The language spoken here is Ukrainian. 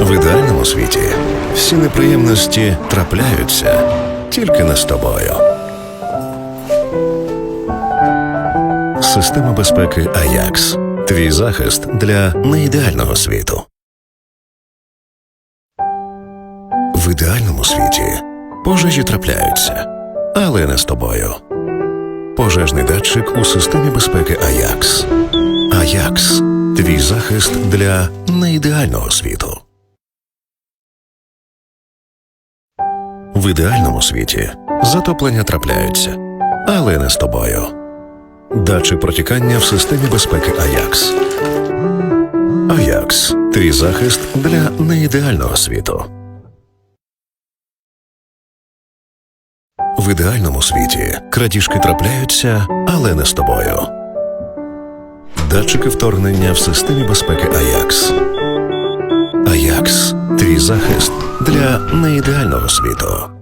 В ідеальному світі всі неприємності трапляються тільки не з тобою. Система безпеки Аякс. Твій захист для неідеального світу. В ідеальному світі пожежі трапляються, але не з тобою. Пожежний датчик у системі безпеки Аякс. Аякс. Твій захист для неідеального світу. В ідеальному світі затоплення трапляються, але не з тобою. Датчик протікання в системі безпеки Аякс. Аякс. Твій захист для неідеального світу. В ідеальному світі крадіжки трапляються, але не з тобою. Датчики вторгнення в системі безпеки Аякс. Аякс. Твій захист для неідеального світу.